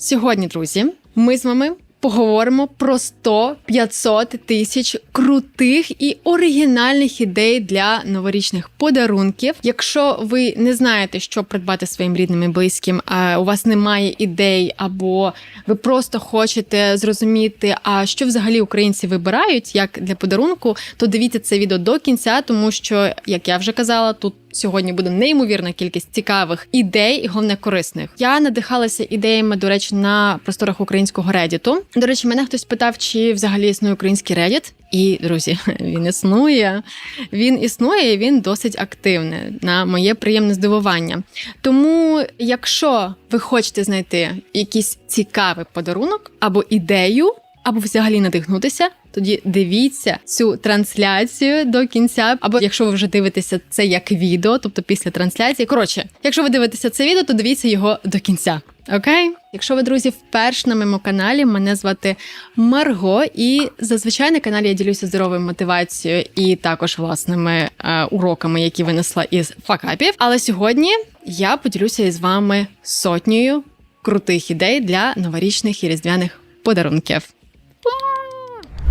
Сьогодні, друзі, ми з вами поговоримо про 100-500 тисяч крутих і оригінальних ідей для новорічних подарунків. Якщо ви не знаєте, що придбати своїм рідним і близьким, а у вас немає ідей, або ви просто хочете зрозуміти, а що взагалі українці вибирають як для подарунку, то дивіться це відео до кінця, тому що, як я вже казала, тут. Сьогодні буде неймовірна кількість цікавих ідей і головне корисних. Я надихалася ідеями, до речі, на просторах українського редіту. До речі, мене хтось питав, чи взагалі існує український редіт. І друзі, він існує. Він існує, і він досить активний на моє приємне здивування. Тому, якщо ви хочете знайти якийсь цікавий подарунок або ідею, або взагалі надихнутися, тоді дивіться цю трансляцію до кінця. Або якщо ви вже дивитеся це як відео, тобто після трансляції. Коротше, якщо ви дивитеся це відео, то дивіться його до кінця. Окей? Якщо ви, друзі, вперше на моєму каналі, мене звати Марго, і зазвичай на каналі я ділюся здоровою мотивацією і також власними е, уроками, які винесла із факапів. Але сьогодні я поділюся із вами сотнею крутих ідей для новорічних і різдвяних подарунків.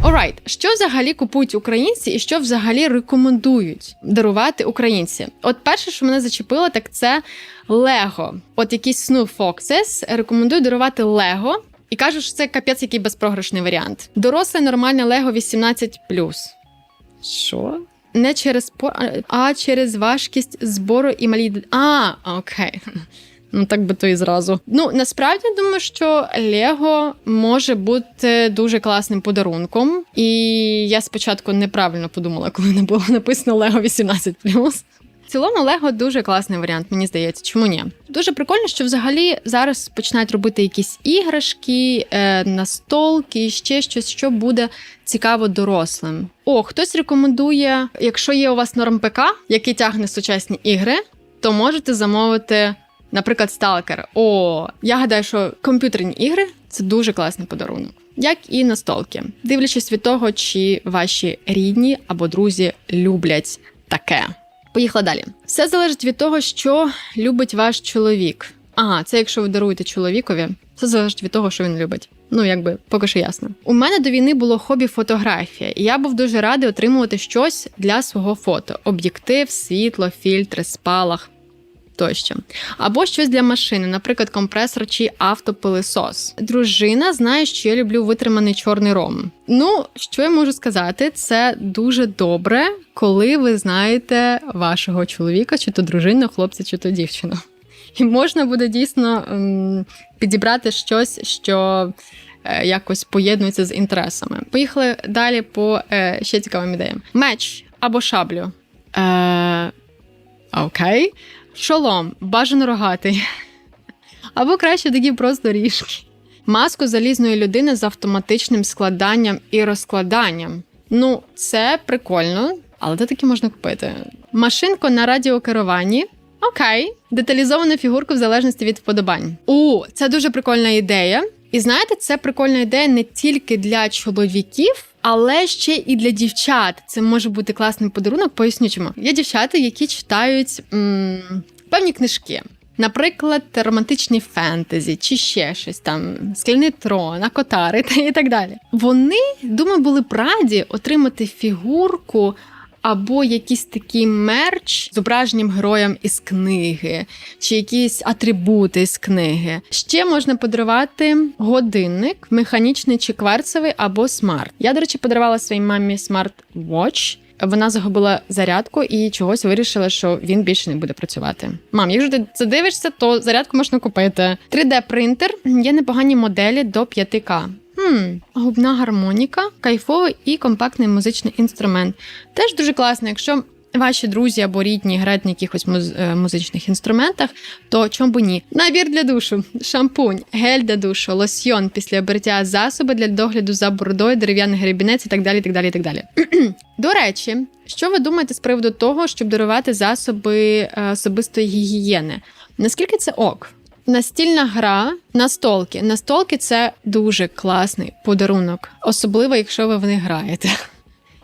Alright, що взагалі купують українці і що взагалі рекомендують дарувати українці? От перше, що мене зачепило, так це Лего. От якийсь Snow Foxes рекомендують дарувати Лего. І кажуть, що це капець який безпрограшний варіант. Доросле нормальне Лего 18 Що? Не через по, а через важкість збору і малі. А, окей. Ну, так би то і зразу. Ну насправді думаю, що Лего може бути дуже класним подарунком. І я спочатку неправильно подумала, коли не було написано Лего 18 в цілому Лего дуже класний варіант, мені здається. Чому ні? Дуже прикольно, що взагалі зараз починають робити якісь іграшки, е, настолки, ще щось, що буде цікаво дорослим. О, хтось рекомендує, якщо є у вас норм ПК, який тягне сучасні ігри, то можете замовити. Наприклад, сталкер. О, я гадаю, що комп'ютерні ігри це дуже класний подарунок, як і настолки, дивлячись від того, чи ваші рідні або друзі люблять таке. Поїхала далі. Все залежить від того, що любить ваш чоловік. Ага, це якщо ви даруєте чоловікові, це залежить від того, що він любить. Ну, якби поки що ясно. У мене до війни було хобі фотографія, і я був дуже радий отримувати щось для свого фото: об'єктив, світло, фільтри, спалах тощо. Або щось для машини, наприклад, компресор чи автопилисос. Дружина знає, що я люблю витриманий чорний ром. Ну, що я можу сказати, це дуже добре, коли ви знаєте вашого чоловіка, чи то дружину, хлопця, чи то дівчину. І можна буде дійсно ем, підібрати щось, що. Е, якось поєднується з інтересами. Поїхали далі по е, ще цікавим ідеям: меч або шаблю. Е, Окей. Шолом, бажано рогатий. Або краще такі просто ріжки. Маску залізної людини з автоматичним складанням і розкладанням. Ну, це прикольно, але де такі можна купити? Машинку на радіокеруванні. Окей, деталізовану фігурку в залежності від вподобань. У, це дуже прикольна ідея. І знаєте, це прикольна ідея не тільки для чоловіків, але ще і для дівчат. Це може бути класний подарунок. Поясню чому. Є дівчата, які читають м- певні книжки. Наприклад, романтичні фентезі чи ще щось там, скляний трон, акотари та і так далі. Вони, думаю, були б раді отримати фігурку або якийсь такий мерч з зображенням героям із книги, чи якісь атрибути з книги. Ще можна подарувати годинник, механічний чи кварцевий, або смарт. Я, до речі, подарувала своїй мамі смарт-вотч. Вона загубила зарядку і чогось вирішила, що він більше не буде працювати. Мам, якщо ти це дивишся, то зарядку можна купити. 3D-принтер є непогані моделі до 5К. Губна гармоніка, кайфовий і компактний музичний інструмент. Теж дуже класно, якщо ваші друзі або рідні грають на якихось муз- е, музичних інструментах, то чому б ні? Набір для душу, шампунь, гель для душу, лосьйон після обриття засоби для догляду за бородою, дерев'яний гребінець і так далі. так далі, так далі. До речі, що ви думаєте з приводу того, щоб дарувати засоби е, особистої гігієни? Наскільки це ок? Настільна гра настолки. Настолки це дуже класний подарунок, особливо якщо ви в них граєте.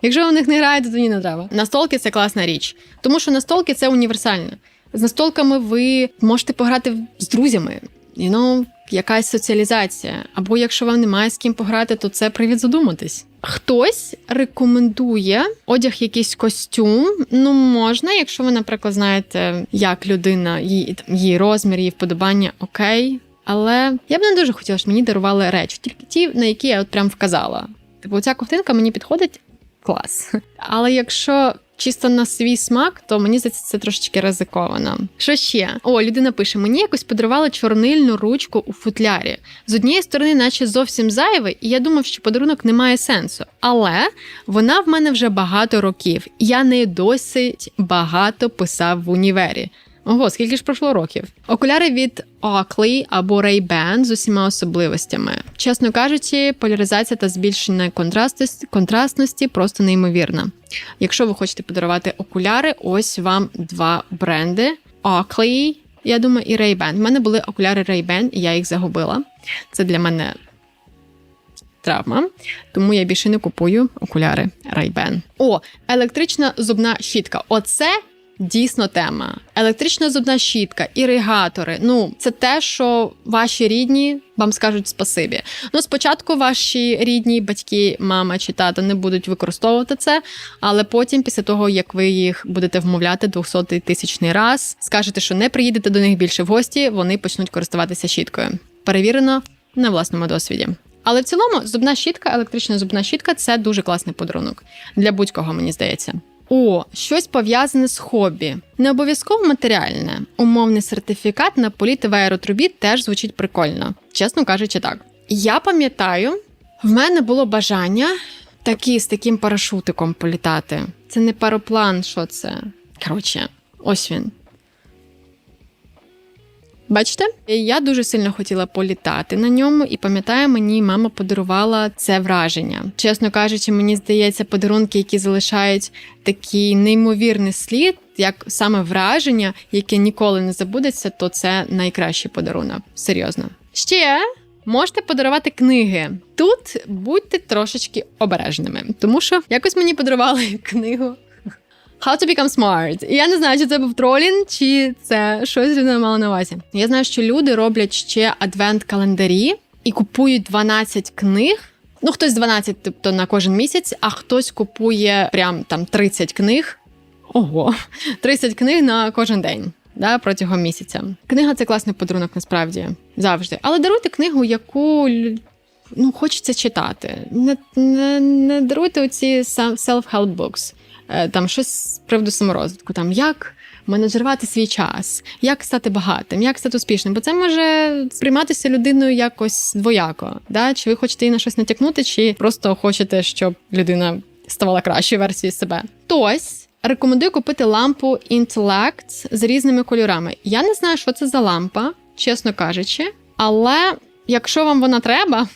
Якщо ви в них не граєте, то ні не треба. Настолки це класна річ, тому що настолки це універсально. З настолками ви можете пограти з друзями. You know, якась соціалізація. Або якщо вам немає з ким пограти, то це привід задуматись. Хтось рекомендує одяг, якийсь костюм. Ну, можна, якщо ви, наприклад, знаєте, як людина, її, її розмір, її вподобання, окей. Але я б не дуже хотіла, щоб мені дарували речі, тільки ті, на які я от прям вказала. Типу, ця ковтинка мені підходить клас. Але якщо чисто на свій смак, то мені здається, це трошечки ризиковано. Що ще? О, людина пише: мені якось подарували чорнильну ручку у футлярі. З однієї сторони, наче зовсім зайвий, і я думав, що подарунок не має сенсу. Але вона в мене вже багато років. Я не досить багато писав в універі. Ого, скільки ж пройшло років? Окуляри від Oakley або Ray-Ban з усіма особливостями. Чесно кажучи, поляризація та збільшення контрастності, контрастності просто неймовірна. Якщо ви хочете подарувати окуляри, ось вам два бренди: Oakley, я думаю, і Ray-Ban. В мене були окуляри Ray-Ban, і я їх загубила. Це для мене травма, тому я більше не купую окуляри Ray-Ban. О, електрична зубна щітка. Оце дійсно тема. Електрична зубна щітка, іригатори. Ну, це те, що ваші рідні вам скажуть спасибі. Ну, спочатку ваші рідні, батьки, мама чи тата не будуть використовувати це, але потім, після того, як ви їх будете вмовляти 200 тисячний раз, скажете, що не приїдете до них більше в гості, вони почнуть користуватися щіткою. Перевірено на власному досвіді. Але в цілому зубна щітка, електрична зубна щітка це дуже класний подарунок для будь-кого, мені здається. О, щось пов'язане з хобі. Не обов'язково матеріальне. Умовний сертифікат на політи в аеротрубі теж звучить прикольно, чесно кажучи, так. Я пам'ятаю, в мене було бажання такі з таким парашутиком політати. Це не пароплан, що це. Коротше, ось він. Бачите, я дуже сильно хотіла політати на ньому, і пам'ятаю, мені мама подарувала це враження. Чесно кажучи, мені здається, подарунки, які залишають такий неймовірний слід, як саме враження, яке ніколи не забудеться, то це найкращий подарунок. Серйозно. Ще можете подарувати книги. Тут будьте трошечки обережними, тому що якось мені подарували книгу. How to become smart. І я не знаю, чи це був тролінг, чи це щось людина мала на увазі. Я знаю, що люди роблять ще адвент-календарі і купують 12 книг. Ну, хтось 12, тобто на кожен місяць, а хтось купує прям там 30 книг. Ого, 30 книг на кожен день. Да, протягом місяця. Книга це класний подарунок, насправді завжди. Але даруйте книгу, яку ну, хочеться читати. Не не, не даруйте оці self-help books. Е, там щось з приводу саморозвитку, там як менеджерувати свій час, як стати багатим, як стати успішним, бо це може сприйматися людиною якось двояко. Да? Чи ви хочете їй на щось натякнути, чи просто хочете, щоб людина ставала кращою версією себе? Хтось рекомендую купити лампу Intellect з різними кольорами. Я не знаю, що це за лампа, чесно кажучи, але якщо вам вона треба.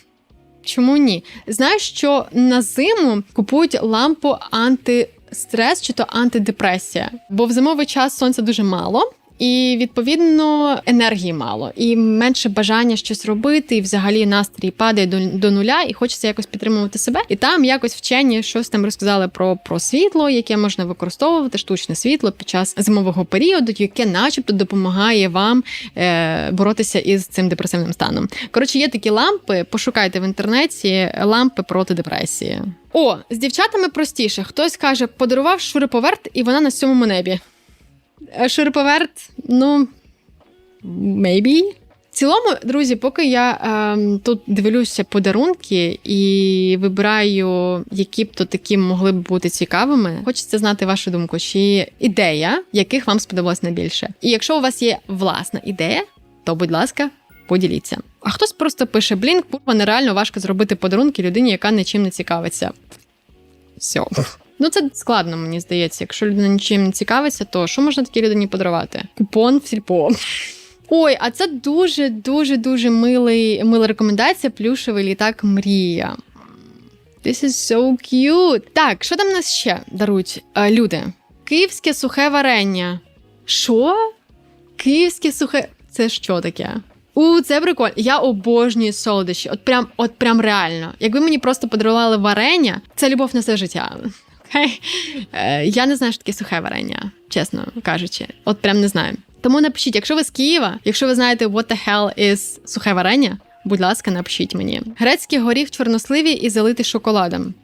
Чому ні? Знаю, що на зиму купують лампу анти стрес чи то антидепресія, бо в зимовий час сонця дуже мало. І відповідно енергії мало, і менше бажання щось робити, і взагалі настрій падає до до нуля, і хочеться якось підтримувати себе. І там якось вчені щось там розказали про про світло, яке можна використовувати, штучне світло під час зимового періоду, яке, начебто, допомагає вам е, боротися із цим депресивним станом. Коротше, є такі лампи. Пошукайте в інтернеті лампи проти депресії. О, з дівчатами простіше. Хтось каже, подарував шуриповерт, і вона на сьомому небі. Е, шуриповерт, ну maybe. В цілому, друзі, поки я е, тут дивлюся подарунки і вибираю, які б то такі могли б бути цікавими, хочеться знати вашу думку, чи ідея, яких вам сподобалось найбільше. І якщо у вас є власна ідея, то будь ласка, поділіться. А хтось просто пише: блін, курва, нереально важко зробити подарунки людині, яка нічим не цікавиться. Все. Ну, це складно, мені здається. Якщо людина нічим не цікавиться, то що можна такій людині подарувати? Купон в сільпо. Ой, а це дуже дуже дуже милий, мила рекомендація. Плюшевий літак Мрія. This is so cute. Так, що там нас ще дарують а, люди? Київське сухе варення. Що? Київське сухе. Це що таке? У, це прикольно. Я обожнюю солодощі. От прям, от прям реально. Якби мені просто подарували варення, це любов на все життя. Okay? Е, я не знаю, що таке сухе варення, чесно кажучи. От прям не знаю. Тому напишіть, якщо ви з Києва, якщо ви знаєте what the hell is сухе варення, будь ласка, напишіть мені. Грецький горіх чорносливі і залитий шоколадом.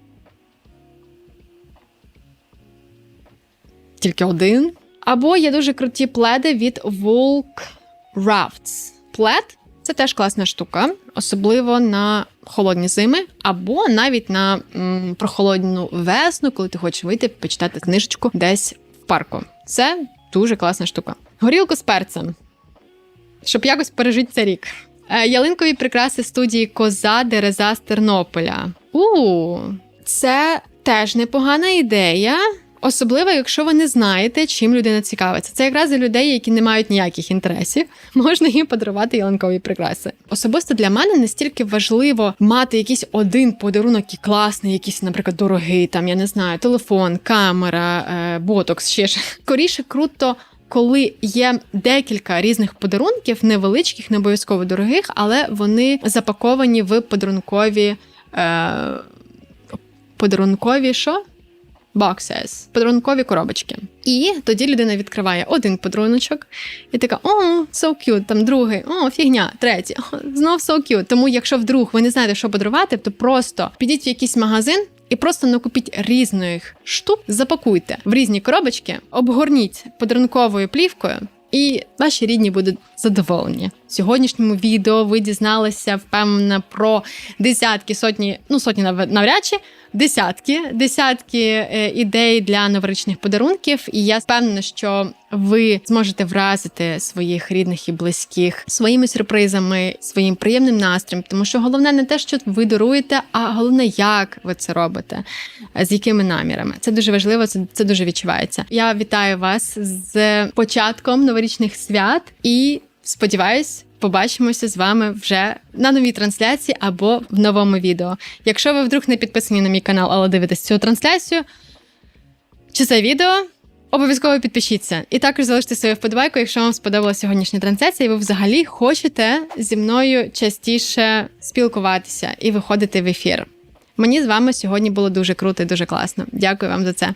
Тільки один. Або є дуже круті пледи від Volk Rafts. Плед це теж класна штука, особливо на холодні зими, або навіть на м, прохолодну весну, коли ти хочеш вийти почитати книжечку десь в парку. Це дуже класна штука. Горілку з перцем, щоб якось пережити цей рік. Е, Ялинкові прикраси студії Коза Дереза з Тернополя. У це теж непогана ідея. Особливо, якщо ви не знаєте, чим людина цікавиться. Це якраз для людей, які не мають ніяких інтересів, можна їм подарувати ялинкові прикраси. Особисто для мене настільки важливо мати якийсь один подарунок і класний, якийсь, наприклад, дорогий, там я не знаю, телефон, камера, е, ботокс, ще ж. Скоріше круто. Коли є декілька різних подарунків, невеличких, не обов'язково дорогих, але вони запаковані в подарункові е, подарункові що? Boxes, подарункові коробочки. І тоді людина відкриває один подаруночок і така: о, so cute, там другий, о, фігня, третій, о, знов so cute. Тому, якщо вдруг ви не знаєте, що подарувати, то просто підіть в якийсь магазин. І просто накупіть різних штук, запакуйте в різні коробочки, обгорніть подарунковою плівкою, і ваші рідні будуть задоволені. Сьогоднішньому відео ви дізналися впевнена про десятки, сотні, ну сотні нав- навряд чи, десятки, десятки е, ідей для новорічних подарунків. І я впевнена, що ви зможете вразити своїх рідних і близьких своїми сюрпризами, своїм приємним настроєм. Тому що головне не те, що ви даруєте, а головне, як ви це робите, з якими намірами. Це дуже важливо, це, це дуже відчувається. Я вітаю вас з початком новорічних свят і сподіваюсь. Побачимося з вами вже на новій трансляції або в новому відео. Якщо ви вдруг не підписані на мій канал, але дивитесь цю трансляцію чи це відео, обов'язково підпишіться. І також залиште свою вподобайку, якщо вам сподобалася сьогоднішня трансляція, і ви взагалі хочете зі мною частіше спілкуватися і виходити в ефір. Мені з вами сьогодні було дуже круто і дуже класно. Дякую вам за це.